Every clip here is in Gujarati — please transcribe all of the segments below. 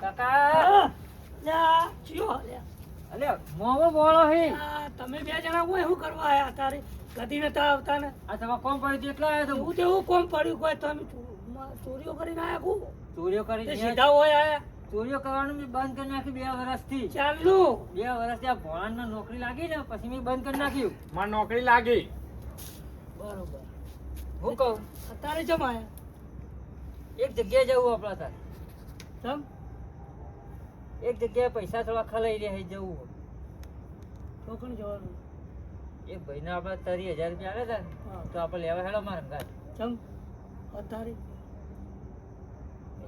કાકા. લ્યા, ચિયો લ્યા. અલે મોમો બોલો હે. આ તમે બે જણા હું શું કરવા આયા તારે. કદી નતા આવતા ને. આ તમારે કોમ પડ્યું આવ્યા હું તો. તેવું કોમ પડ્યું કોઈ તમે ચોરીઓ કરીને આયા કુ ચોરીઓ કરી તે છે. સીધા હોય આયા. ચોરીઓ કરવાનું મેં બંધ કરી નાખ્યું બે વર્ષથી ચાલ્યું બે વર્ષથી આ ભોળાને નોકરી લાગી ને પછી મેં બંધ કરી નાખ્યું. માં નોકરી લાગી. બરોબર. હું કહું? અત્યારે જમાયા એક જગ્યાએ જવું આપણા તાર તમ એક જગ્યાએ પૈસા થોડા ખલાઈ રહ્યા જવું. તો પણ જવાનું? એક ભાઈને આપણે તરી હજાર રૂપિયા આવે હતા તો આપણે લેવા હેડો મારે અંગાત ચમ અત્યારે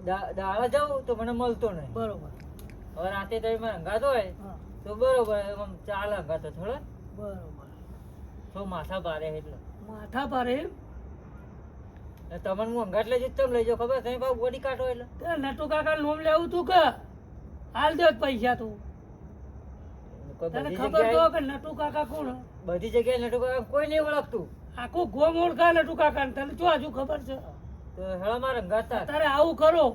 દાળા દાડા જાઉં તો મને મળતો નહીં. બરોબર. હવે રાતે તમે મારે અંગાત હોય તો બરોબર આમ ચાલે અંગાત થોડા. બરોબર. તો માથા ભારે એટલે. માથા ભારે એમ? તમને હું અંગાત લઈ તમે લઈ ખબર કઈ ભાવ બોડી કાઢો એટલે. નટુ કાકા નોમ લેવું તું કે? હાલ દે પૈસા તું. તને ખબર તો કે નટુ કાકા કોણ બધી જગ્યાએ નટુ કાકા કોઈ નહીં ઓળખતું. આખું ગોમ ઓળખા નટુ કાકા તને જો હજુ ખબર છે? તો હેળા મારે અંગાત. તારે આવું કરો.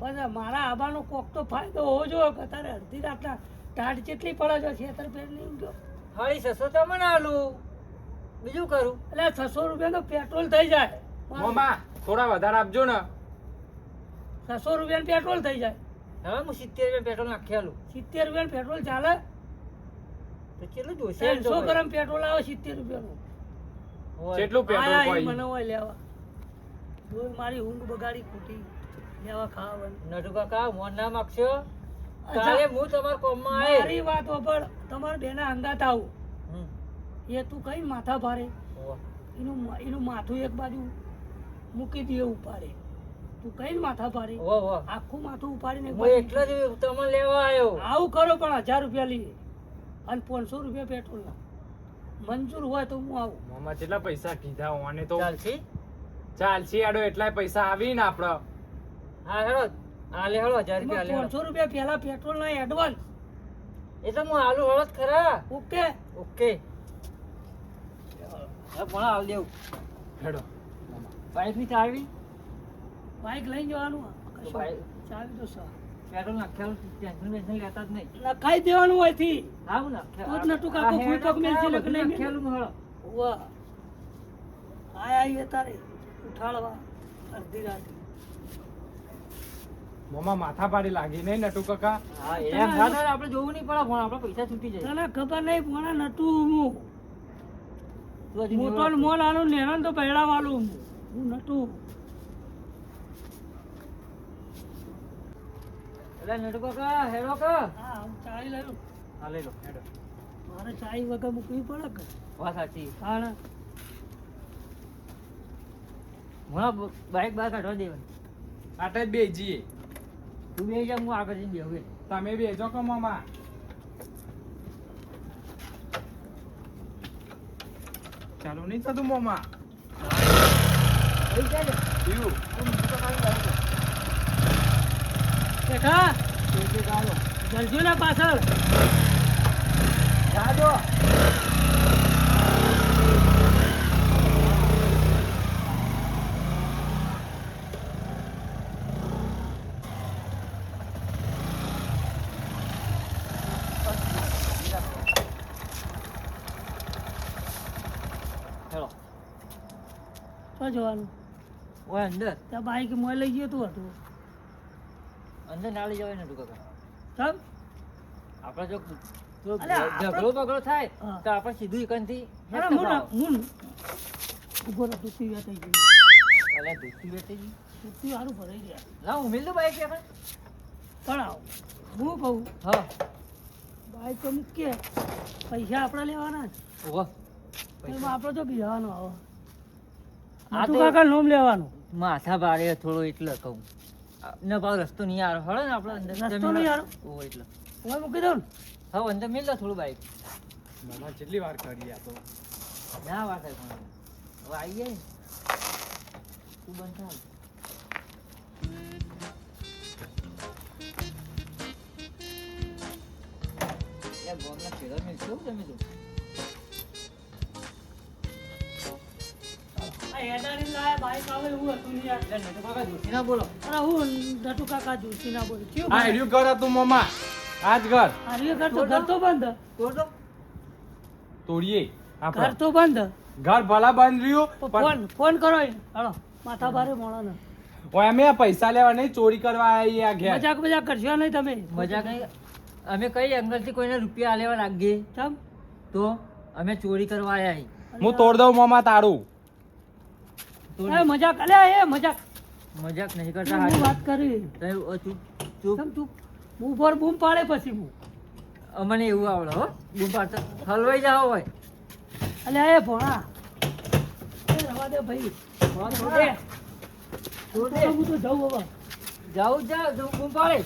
પણ મારા આબાનો કોક તો ફાયદો હોવો જોઈએ કે તારે અડધી રાતના ટાઢ કેટલી પડે છે છેતરફેર નહીં ગયો. હાળી છસો તમને આલું. બીજું કરું. એટલે છસો રૂપિયા તો પેટ્રોલ થઈ જાય. મોમાં થોડા વધારે આપજો ને. છસો રૂપિયા પેટ્રોલ થઈ જાય. હવે હું સિત્તેર રૂપિયા પેટ્રોલ નાખેલું સિત્તેર રૂપિયા પેટ્રોલ ચાલે? તો કેટલું જોશે ત્રણસો ગ્રામ પેટ્રોલ આવે સિત્તેર રૂપિયાનું. કેટલું પેટ્રોલ હોય. મને હોય લેવા. જોઈ મારી ઊંઘ બગાડી ખોટી. લેવા ખાવાની. નટુ કાકા મોન ના માગશો. કાલે હું તમારા કોમમાં આવીશ. મારી વાત ઉપર તમારે બેના અંગાત આવું. હમ. એ તું કઈ માથા ભારે? એનું એનું માથું એક બાજુ મૂકી દે ઉપાડે. તું કઈ માથા પાડી. આખું માથું ઉપાડીને હું એટલો જ તમે લેવા આવ્યો. આવું કરો પણ હજાર રૂપિયા લઈએ. અને પાંચસો રૂપિયા પેટ્રોલના મંજૂર હોય તો હું આવું. મામા કેટલા પૈસા કીધા ઓને તો ચાલશી? ચાલશી આડો એટલા પૈસા આવી ને આપણો હા હેડો. હા લે હેડો હજાર રૂપિયા લે. પાંચસો રૂપિયા પહેલા પેટ્રોલના એડવાન્સ એટલે હું આલુ હળો ખરા. ઓકે. ઓકે. પણ આલ દેવું. હેડો. બાઈકની ચાવી બાઇક લઈને જવાનું. ચાવી તો સા પેટ્રોલ નાખેલું ટેન્શન બેન્શન લેતા જ નહીં. લખાઈ દેવાનું હોયથી હા હું નાખે- જ નટુ કાકો આ પગ મેલશે આ ને કે બધું નહીં નાખેલું હું હળો. વાહ. આયા આઈએ તારે. ઉઠાડવા. અડધી રાતે. મોમાં માથા પાડી લાગી નહીં નટુ કાકા. હા એમ આપણે જોવું નહીં પડે પણ આપણે પૈસા છૂટી જાય. તને ખબર નહીં ફોન નટું હું. તું મોટો મોલ આનું નેનો તો પહેલા વાળું હું નટું એટલે નટુ કાકા હેડો કા? હા હું ચાલી લઉં. હા લઈ લો હેડો. મારે ચાઈ વગર મૂકવી પડે કે? વાત સાચી. હા હમણાં બાઈક બહાર કાઢવા દેવાની આટે જ બે જઈએ તું બે જા હું આગળ જઈને બેહું. તમે બેજો કો મામા. ચાલુ નહીં થતું મોમાં થઈ જાય ને થયું તું નટુ કાકાની ગાડી લો. બેઠા તે તે ગાડો. જલજો ને પાછળ જાજો. જવાનું ઓય અંદર. ત્યાં બાઈક મોય લઈ ગયો તું હતું. અંદર ના લઈ જવાય ને કાકા ચમ? આપણે જો ઝઘડો બગડો થાય તો આપણે સીધું એકનથી હું ના ઊભો રહો તું પીવા થઈ ગયું અલે દૂધથી બેઠી ગઈ. તું સારું ભરાઈ ગયા. લાવ ઉમેલ દો બાઈક આપણે પણ આવ. હું કહું? હા. બાઈક તો મૂકીએ પૈસા આપણે લેવાના જ. ઓહો આપણે તો બિહાવાનો આવો. આ તો- કાકા નોમ લેવાનું. માથા ભારે થોડો એટલે કહું. ન ભાવ રસ્તો નહીં આવે. હળો ને આપણે અંદર રસ્તો જમીન નહીં આવે? ઓ એટલે. ઓય મૂકી દઉં ને? હવે અંદર મેલ દો થોડું બાઈક. મામા કેટલી વાર કરી આ તો? ના વાત થાય હવે આવી જાય તું બંધ થાવ યાર ગોમના ખેતર મેં શું તમે તો? ઘર હતું મોમા. આજ ઘર. હારીએ ઘર તો બંધ તો તો તોડીએ. ઘર આપણે તો બંધ. ઘર ભલા બંધ રહ્યું ફોન ફોન કરો એને. માથા ભારે મોણો ને. અમે પૈસા લેવા નહીં ચોરી કરવા આવી આ ઘેર. મજાક મજાક કરશો નહીં તમે? મજા કઈ અમે કઈ એંગલથી કોઈને રૂપિયા લેવા લાગીએ? ચમ. તો અમે ચોરી કરવા આયા હું તોડ દઉં મોમા તારું. એ મજાક અલ્યા એ મજાક. મજાક નહીં કરતા. વાત કરી? તય, ચૂપ ચૂપ. હું પર બૂમ પાડે પછી હું. અમને એવું આવડે હો. બૂમ પાડતા હલવાઈ જાવ હોય. અલ્યા એ ભોણા. એ રવા દે ભાઈ. તો. તો દે. હું તો જઉં હવે. જાઉં જ જો બૂમ પાડે.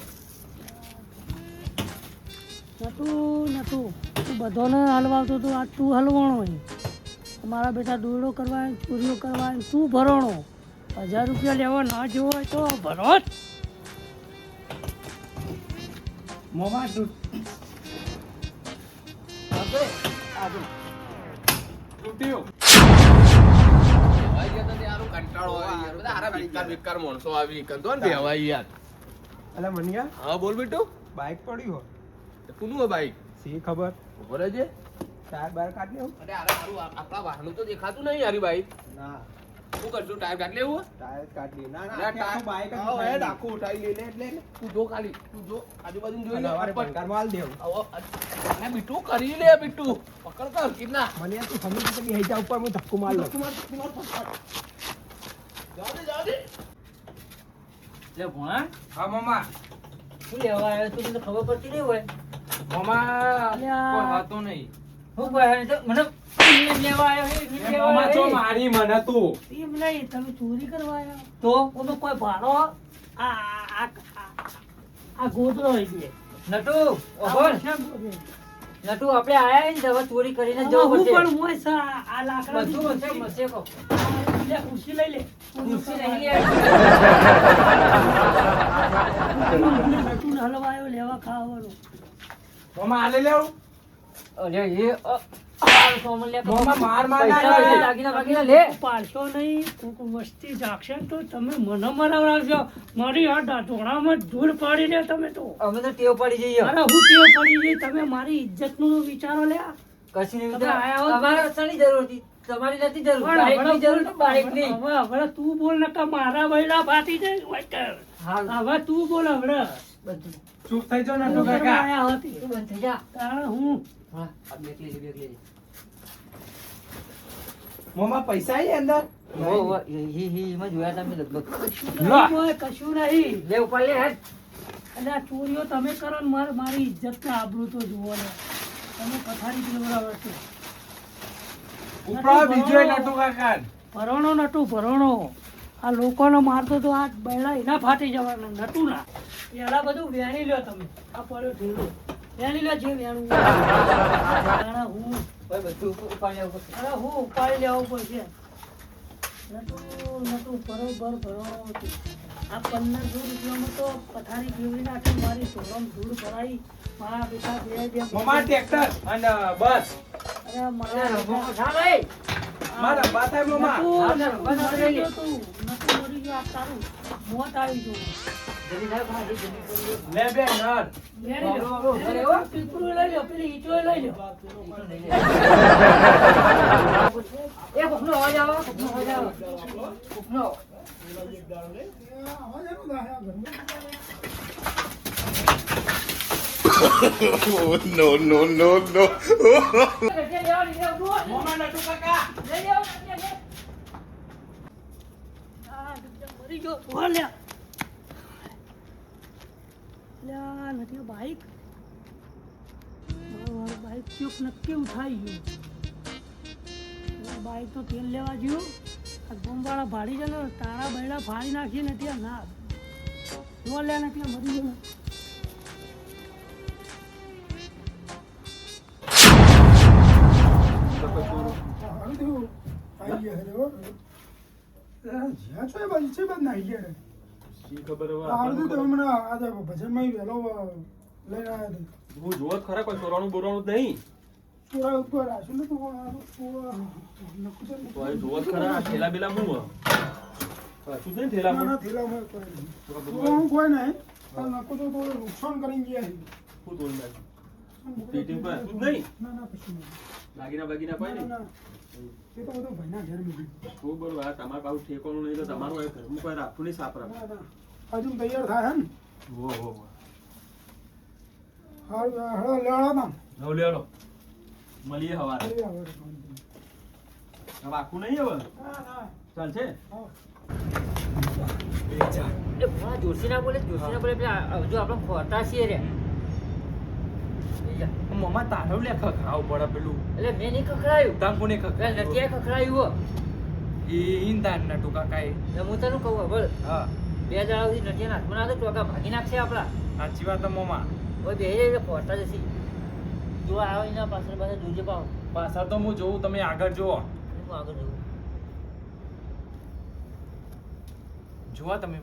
નતું નતું. તું બધાને હલવાવતો તો આ તું હલવાણો હોય મારા બેટા દોરડો કરવા ચોરીઓ કરવા તું ભરણો હજાર રૂપિયા લેવા ના જોવો હોય તો ભરો જ. મોમા આગળ. તૂટ્યું બેહવાઈ ગયા તો ત્યાં હારું કંટાળો આવે યાર. બધા હારા બેકાર બેકાર માણસો આવી કંતો ને બેહવાઈ યાર. અલા મનિયા હા બોલ બેટુ બાઈક પડ્યું હોય તે કોનું બાઈક સી ખબર ઊભો રહેજે. ટાયર બાર કાઢ લેવું અરે અરે મારું આપણા વાહનું તો દેખાતું નહીં હારી બાઈક ના. શું કરશું ટાયર કાઢી લેવું ટાયર કાઢ લે ના અરે ટાયર- બાઈક આવો, આખું ઉઠાઈ લે એટલે તું જો ખાલી તું જો. આજુબાજુ જોઈ લે અરે પટ. માલ દેવ. આવો, અરે બીટુ કરી લે બીટુ. પકડ કર કિના મને તું સમજી કે બેહી જા ઉપર હું ધક્કો માર. લઉં જાઓ દે જાઓ દે. લે ભોણા હા મામા. શું લેવા આવ્યો તું મને ખબર પડતી નહીં હોય. મામા અલ્યા. કોઈ હતો નહીં. હું કહે તો મને લેવા આવ્યો છે, ફિલ્મ લેવા મામા આવ્યો જો છે. મારી મને તું. એમ નહીં તમે ચોરી કરવા આવ્યા તો? ઓનો કોઈ ભાડો આ આ આ- આ હોય છે. નટુ ઓહો. આ શેમ ગોદડો? નટુ આપણે આયા ને હવે ચોરી કરીને જવું પડશે. પણ આ લાકડા બધું હશે મસે કો લે લઈ લે. ખુરશી નહીં લે. નટુને હલવાયો લેવા ખાવાનો. મામા આલે લેવું? અરે એ માર ના પૈસા કરે. દાગીના બાગીના લે. પાડશો નહીં વસ્તી જાગશે તો તમે મને મરાવડાવશો મારી આ ઢોળામાં ધૂળ પાડી લે તમે તો અમે તો ટેવ પડી જઈએ. અરે હું ટેવ પડી ગઈ તમે મારી ઇજ્જતનું વિચારો લે. કશું નહીં તમે આયા હો? અમારે શાની જરૂર હતી. તમારી નથી જરૂર જરૂર તો બાઈકની હવે હવે તું બોલ ને કે મારા બૈડા ફાટી જાય હા હવે તું બોલ હવે. બધું. ચૂપ થઈ જાવ તારે હું હા આ બેગ લેજે બેગ લેજે. મોમા પૈસા આઈ અંદર? હો હો હી હી હી જોયા તમે લગભગ. કશું નહીં બોય, કશું નહીં. લે ઉપર લે હેડ. અને આ ચોરીઓ તમે કરો ને માર મારી ઇજ્જત ને આબરૂ તો જુઓ ને. તમે પથારી પીવડાવો છો. ઉપરા બીજો નટુ કાકા ભરણો નટુ ભરણો. આ લોકોનો મારતો તો આ બૈડા એના ફાટી જવાના નટુ ના પેલા બધું વેણી લ્યો તમે. આ પડ્યો ઢીલો વેણી લ્યો જે વેણું. જાણે હું. બધું ઉપર ઉપાડ્યા ઉપર અરે હું ઉપાડી લેવું પડશે. નટુ નટુ બરોબર ભરણો હતું. આ પંદરસો રૂપિયામાં તો પથારી ફેરવી નાખી મારી ધોરમ ધૂળ ભરાઈ. મારા બેટા બે બે મોમા ટ્રેક્ટર અને બસ. અરે મારા અરે ખા લઈ મારા બા થાય મોમા નટુ, હા, નટુ ચાલો, બસ, મરી લઈ લે. ગયો. તું. નટુ મરી ગયો, આ તારું મોત આવી ગયું. જલ્દી થાય ભાઈ જલ્દી કરી લે બે નર લેણી લો. બાબરો, ઘરે લેણી હો. લો. પીપળું લઈ લો, પેલી ઈંટોય લઈ લો. એ કોકનો અવાજ આવે કોકનો અવાજ આવે કોકનો no, no, no, no. મોમા નટુ કાકા આ જગ્યા મરી ગયો. લ્યા. નથી આ નક્કી ઉઠાઈ ગયું. બાઈક તો તેલ લેવા ગયું. આ ગોમવાળા ભાડી જાય ને, તારા બૈડા ફાડી નાખી નથી આ ના. જો લે નથી મરી ગયો. જ્યાં છો એ બાજુ છે બાજુ નાઈ ગયા. શી ખબર હવે આવડતું તો હમણાં આ તો ભજનમાં વહેલો લઈને આવ્યો હતો. હું જોવો ખરા કોઈ ચોરાણું બોરાણું નહીં ચોરા ઉપર રાખ્યું ને તો જોવો ખરા થેલા બેલા હું? પાછું કોઈ નહીં. તો નુકસાન કરી ગયા છે. તોડી નાખ્યું? પેટી પર નહીં? ના ના નહીં. દાગીના બાગીના કોઈ ના, નહીં? એ તો બધું ભાઈના ઘર મૂકી ખૂબ બરોબર. આ તમારે પાછું ઠેકાણું નહીં તો તમારું ઘરનું કોઈ રાખવું નહીં સાપરા. હજુ તૈયાર થાય હે ને હો, હો, હળો લેવડો ના હવે લ્યો લો. મળીએ હવારે. હવે આખું નહીં હવે? ના ના ચાલશે? જોશી ના બોલે જોશી ના બોલે પેલા હજુ આપણે ખોટા છીએ રે એ જા. મમ્મા તારો લે ખખડાવું પડે પેલું. એટલે મેં નહીં ખખડાયું. તામ કોને ખખડાયું? નટિયાએ ખખડાયું. એ ઈંદાન ના ટૂંકા કાંઈ. એટલે હું તને કહું હવે હા. બે સુધી નટિયાના હાથમાં ના દે ટોકા ભાગી નાખશે આપણા. સાચી વાત મમ્મા હવે બે એટલે પહોંચતા જશે. જો આવે એના પાછળ પાછળ જોજે પાવ પાછળ તો હું જોઉં તમે આગળ જુઓ. હું આગળ જવું જુઓ તમે.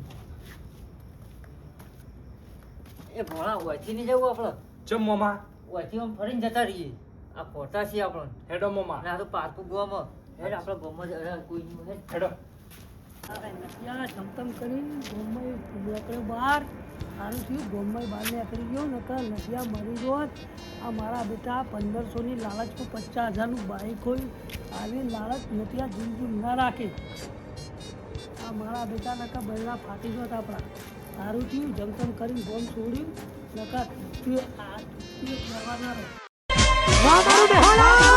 એ ભણા ઓછી નહીં જવું આપણે. ચમ મમ્મા ઓછી આમ ફરીને જતા રહીએ. આ ખોટા છીએ આપણે. હેડો મમ્મા ના તો પારકું ગોમાં. હેડ આપણે ગોમાં જ અરે કોઈ નહીં હેડ. હેડો ત્યાં ચમચમ કરી ગોમય નીકળ્યો બહાર. સારું થયું ગોમય બહાર નીકળી ગયો નકર નદિયા મરી ગયો હોત. આ મારા બેટા પંદરસોની લાલચમાં પચાસ હજારનું બાઈક હોય. આવી લાલચ નતિયા જિંદગી ના રાખે. આ મારા બેટા નકા બૈરા ફાટી ગયો આપણા. સારું થયું જમતમ કરીને ગોમ છોડ્યું. નકર રહો